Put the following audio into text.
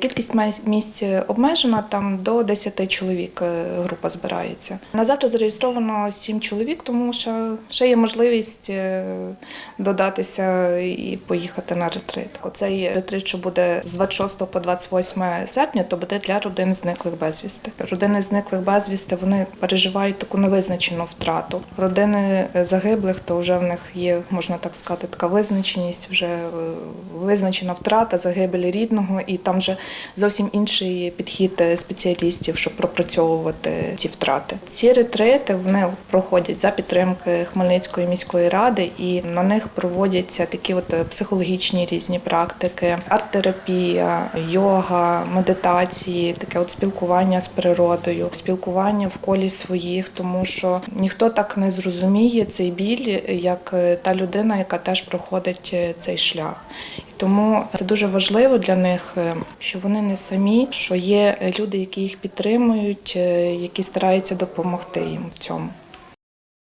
Кількість місць обмежена, там до 10 чоловік е, група збирається. На завтра зареєстровано 7 чоловік, тому що ще є можливість е, додатися і поїхати на ретрит. Оцей ретрит, що буде з 26 по 28 серпня, то буде для родин зниклих безвісти. Родини зниклих безвісти вони переживають таку невизначену втрату. Родини е, загиблих, то вже в них є, можна так сказати, така визначеність, вже визначена втрата загибелі рідного, і там вже зовсім інший підхід е, спеціалістів, щоб пропрацьовувати ці втрати. Ці ретрити вони проходять за підтримки Хмельницької міської ради, і на них проводяться такі от е, психологічні різні практики, арт-терапія, йога, медитації, таке от спілкування з природою, спілкування в колі своїх, тому що ніхто так не зрозуміє цей біль, як е, та людина, яка теж проходить цей шлях. Тому це дуже важливо для них, що вони не самі, що є люди, які їх підтримують, е, які стараються допомогти їм в цьому.